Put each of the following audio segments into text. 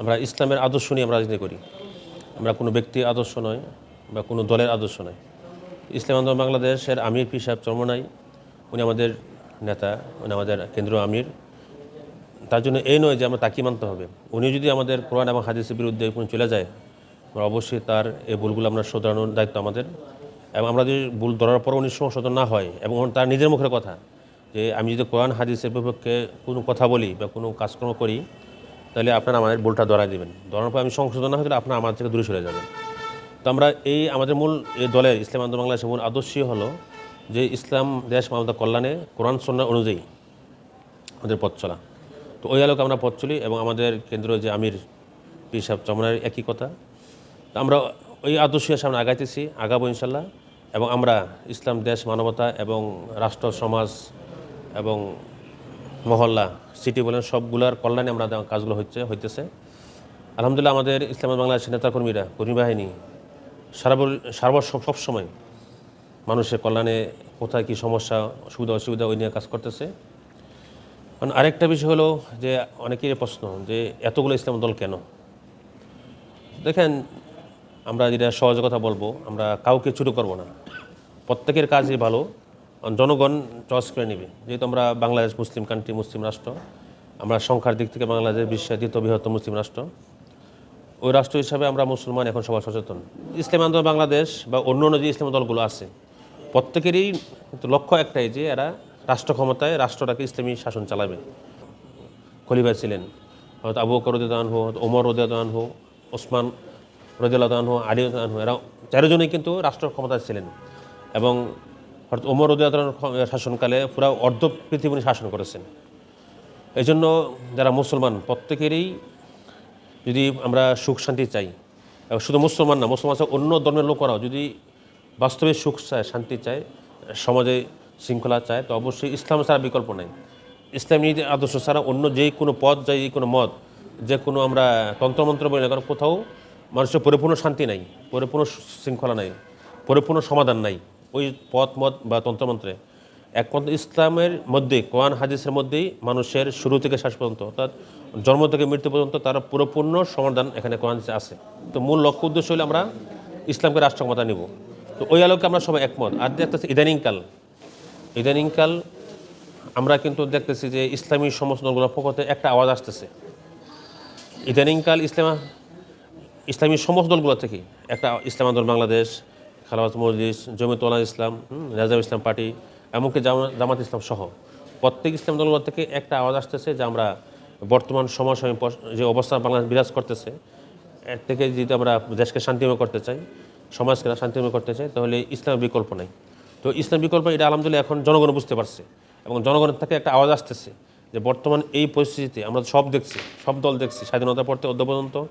আমরা ইসলামের আদর্শ নিয়ে আমরা রাজনীতি করি। আমরা কোনো ব্যক্তির আদর্শ নয় বা কোনো দলের আদর্শ নয়। ইসলাম আন্দোলন বাংলাদেশের আমির পি সাহেব চর্মনাই, উনি আমাদের নেতা, উনি আমাদের কেন্দ্রীয় আমির। তার জন্য এই নয় যে আমরা তাকে মানতে হবে। উনি যদি আমাদের কোরআন এবং হাদিসের বিরুদ্ধে কোনো চলে যায়, আমরা অবশ্যই তার এই ভুলগুলো আমরা শোধরানোর দায়িত্ব আমাদের। এবং আমরা যদি ভুল ধরার পর উনি সংশোধন না হয়, এবং তার নিজের মুখের কথা, যে আমি যদি কোরআন, হাদিসের বিপক্ষে কোনো কথা বলি বা কোনো কাজকর্ম করি তাহলে আপনারা আমাদের ভুলটা ধরা দেবেন। ধরার পর আমি সংশোধন না হলে আপনারা আমার থেকে দূরে সরে যাবেন। তো আমরা এই আমাদের মূল এই দলের ইসলাম আন্দোলন বাংলাদেশের মূল আদর্শই হলো যে ইসলাম, দেশ, মানবতা কল্যাণে কোরআন সন্না অনুযায়ী আমাদের পথ চলা। তো ওই আলোকে আমরা পথ চলি এবং আমাদের কেন্দ্রীয় যে আমির, পীর সাহেব চমনের একই কথা। তো আমরা ওই আদর্শের সামনে আগাইতেছি, আগাবো ইনশাল্লাহ এবং আমরা ইসলাম, দেশ, মানবতা এবং রাষ্ট্র, সমাজ এবং মহল্লা সিটি বলেন, সবগুলার কল্যাণে আমরা কাজগুলো হচ্ছে, হইতেছে। আলহামদুলিল্লাহ আমাদের ইসলাম বাংলাদেশের নেতাকর্মীরা কর্মী বাহিনী সারা সারা সব সময় মানুষের কল্যাণে কোথায় কী সমস্যা, সুবিধা, অসুবিধা, ওই নিয়ে কাজ করতেছে। কারণ আরেকটা বিষয় হলো যে, অনেকেরই প্রশ্ন যে, এতগুলো ইসলাম দল কেন? দেখেন, আমরা যেটা সহজ কথা বলব, আমরা কাউকে ছোটো করব না। প্রত্যেকের কাজই ভালো জনগণ চয়েস করে নেবে। যেহেতু আমরা বাংলাদেশ মুসলিম কান্ট্রি মুসলিম রাষ্ট্র, আমরা সংখ্যার দিক থেকে বাংলাদেশ বিশ্বের দ্বিতীয় বৃহত্তম মুসলিম রাষ্ট্র। ওই রাষ্ট্র হিসাবে আমরা মুসলমান, এখন সবাই সচেতন। ইসলাম আন্দোলন বাংলাদেশ বা অন্য অন্য যে ইসলাম দলগুলো আছে, প্রত্যেকেরই লক্ষ্য একটাই যে এরা রাষ্ট্র ক্ষমতায় রাষ্ট্রটাকে ইসলামী শাসন চালাবে। খলিফা ছিলেন, হয়তো আবু বকর রদিয়ান হো ওমর রদিয়ান হো ওসমান রদিয়ান হো আলী হো এরা চারজনেই কিন্তু রাষ্ট্র ক্ষমতায় ছিলেন। এবং হয়তো ওমর রদিয়ান শাসনকালে পুরো অর্ধ পৃথিবী শাসন করেছেন। এই জন্য যারা মুসলমান, প্রত্যেকেরই যদি আমরা সুখ শান্তি চাই শুধু মুসলমান না, মুসলমান অন্য ধর্মের লোকেরাও যদি বাস্তবে সুখ চায়, শান্তি চায়, সমাজে শৃঙ্খলা চায়, তো অবশ্যই ইসলাম ছাড়া বিকল্প নেই। ইসলামী আদর্শ ছাড়া অন্য যে কোনো পথ যাই যে কোনো মত যে কোনো আমরা তন্ত্রমন্ত্র বলি না কারণ কোথাও মানুষের পরিপূর্ণ শান্তি নাই, পরিপূর্ণ শৃঙ্খলা নাই, পরিপূর্ণ সমাধান নাই। ওই পথ, মত বা তন্ত্রমন্ত্রে। একমাত্র ইসলামের মধ্যে কোরআন, হাদিসের মধ্যেই মানুষের শুরু থেকে শেষ পর্যন্ত, অর্থাৎ জন্ম থেকে মৃত্যু পর্যন্ত তার পুরোপূর্ণ সমাধান এখানে কোরআন হাদিসে আছে। তো মূল লক্ষ্য, উদ্দেশ্য হলে আমরা ইসলামকে রাষ্ট্র ক্ষমতা নিব। তো ওই আলোকে আমরা সবাই একমত। আর দেখতেছি ইদানিংকাল ইদানিংকাল আমরা কিন্তু দেখতেছি যে ইসলামী সমস্ত দলগুলোর পক্ষতে একটা আওয়াজ আসতেছে। ইদানিংকাল ইসলাম, ইসলামী সমস্ত দলগুলো থেকে একটা ইসলাম আন্দোলন বাংলাদেশ খালাবাত মজলিস জমিতুল্লাহ ইসলাম রাজাম ইসলাম পার্টি, এমনকি জামা- জামাত ইসলাম সহ। প্রত্যেক ইসলাম দলগুলো থেকে একটা আওয়াজ আসতেছে যে আমরা বর্তমান পস- যে অবস্থা বাংলাদেশ বিরাজ করতেছে, এর থেকে যদি আমরা দেশকে শান্তিময় করতে চাই, সমাজকে শান্তিময় করতে চাই, তাহলে ইসলামের বিকল্প নেই। তো ইসলাম বিকল্প, এটা আলহামদুলিল্লাহ এখন জনগণ বুঝতে পারছে এবং জনগণের থেকে একটা আওয়াজ আসতেছে যে বর্তমান এই পরিস্থিতিতে আমরা সব দেখছি, সব দল দেখছি স্বাধীনতার পড়তে অদ্য পর্যন্ত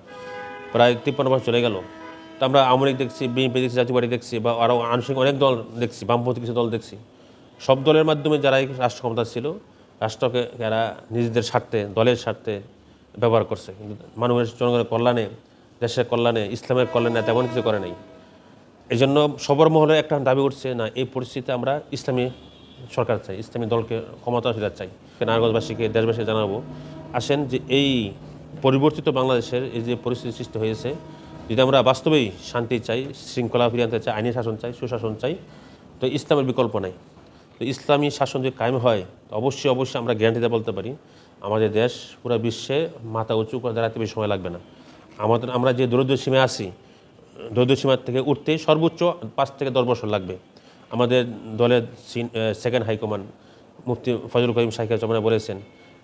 প্রায় তিপ্পান্ন বছর চলে গেল। তো আমরা আওয়ামী লীগ দেখছি, বিএনপি দেখছি, জাতীয় পার্টি দেখছি বা আরও আংশিক অনেক দল দেখছি, বামপন্থী কিছু দল দেখছি। সব দলের মাধ্যমে যারা এই রাষ্ট্র ক্ষমতা ছিল, রাষ্ট্রকে যারা নিজেদের স্বার্থে, দলের স্বার্থে ব্যবহার করছে। কিন্তু মানুষের জনগণের কল্যাণে, দেশের কল্যাণে, ইসলামের কল্যাণে তেমন কিছু করে নাই। এই জন্য সবর মহলে একটা দাবি উঠছে না, এই পরিস্থিতিতে আমরা ইসলামী সরকার চাই, ইসলামী দলকে ক্ষমতা ফেরার চাই। নারায়ণগঞ্জবাসীকে, দেশবাসীকে জানাব, আসেন যে এই পরিবর্তিত বাংলাদেশের এই যে পরিস্থিতি সৃষ্টি হয়েছে যদি আমরা বাস্তবেই শান্তি চাই, শৃঙ্খলা ফিরিয়ে আনতে চাই, আইনি শাসন চাই, সুশাসন চাই, তো ইসলামের বিকল্প নাই। তো ইসলামী শাসন যদি কায়েম হয়, তো অবশ্যই অবশ্যই আমরা গ্যারান্টিতে বলতে পারি, আমাদের দেশ পুরো বিশ্বে মাথা উঁচু করে দাঁড়াতে বেশি সময় লাগবে না। আমাদের, আমরা যে দরিদ্র সীমে আছি, দরিদ্র সীমার থেকে উঠতে সর্বোচ্চ পাঁচ থেকে দশ বছর লাগবে। আমাদের দলের second high command Mufti Fazal Karim Shahika চমনা বলেছেন,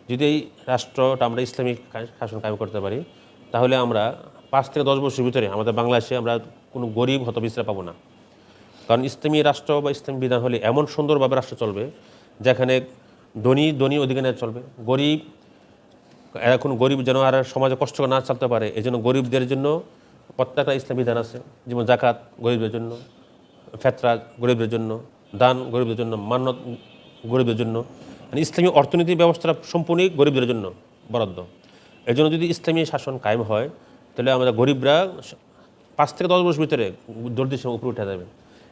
যদি এই রাষ্ট্রটা আমরা ইসলামিক শাসন কায়েম করতে পারি, তাহলে আমরা পাঁচ থেকে দশ বছরের ভিতরে আমাদের বাংলাদেশে আমরা কোনো গরিব হতবিশ্রা পাবো না। কারণ ইসলামী রাষ্ট্র বা ইসলামী বিধান হলে এমন সুন্দরভাবে রাষ্ট্র চলবে, যেখানে ধনী ধনী অধিকারে চলবে। গরিব এখন গরিব যেন আর সমাজে কষ্ট না চলতে পারে এই জন্য গরিবদের জন্য প্রত্যেকটা ইসলাম বিধান আছে। যেমন জাকাত গরিবদের জন্য, ফেতরা গরিবদের জন্য, দান গরিবদের জন্য মান্নত গরিবদের জন্য। মানে ইসলামী অর্থনীতি ব্যবস্থাটা সম্পূর্ণই গরিবদের জন্য বরাদ্দ। এই জন্য যদি ইসলামী শাসন কায়েম হয় তাহলে আমাদের গরিবরা পাঁচ থেকে দশ বছর ভিতরে দরিদ্র সীমা উপরে উঠে যাবে।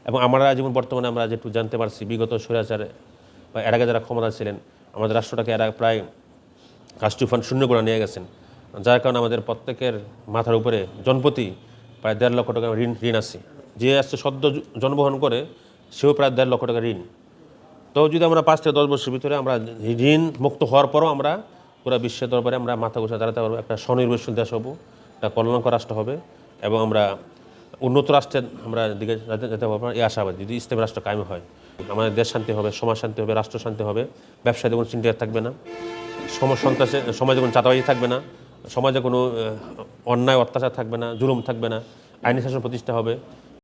এবং আমরা যেমন বর্তমানে আমরা যেটুকু জানতে পারছি, বিগত স্বৈরাচারে বা এর আগে যারা ক্ষমতা ছিলেন, আমাদের রাষ্ট্রটাকে এরা প্রায় রাষ্ট্রীয় ফান্ড শূন্য করে নিয়ে গেছেন। যার কারণে আমাদের প্রত্যেকের মাথার উপরে জনপ্রতি প্রায় দেড় লক্ষ টাকা ঋণ ঋণ আছে। যে আসছে সদ্য জন্মগ্রহণ করে, সেও প্রায় দেড় লক্ষ টাকা ঋণ। তো যদি আমরা পাঁচ থেকে দশ বছরের ভিতরে আমরা ঋণ মুক্ত হওয়ার পরও আমরা পুরো বিশ্বের দরবারে আমরা মাথা গোছা দাঁড়াতে পারব, একটা স্বনির্ভরশীল দেশ হব। একটা কল্যাণকর রাষ্ট্র হবে এবং আমরা উন্নত রাষ্ট্রের আমরা দিকে যেতে পারব। এই আশাবাদ, যদি ইসলামী রাষ্ট্র কায়েম হয়, আমাদের দেশ শান্তি হবে, সমাজ শান্তি হবে, রাষ্ট্র শান্তি হবে, ব্যবসায় কোনো চিন্তা থাকবে না সমাজ সন্ত্রাসে, সমাজে কোনো চাঁদাবাজি থাকবে না, সমাজে কোনো অন্যায়, অত্যাচার থাকবে না, জুলুম থাকবে না, আইনি শাসন প্রতিষ্ঠা হবে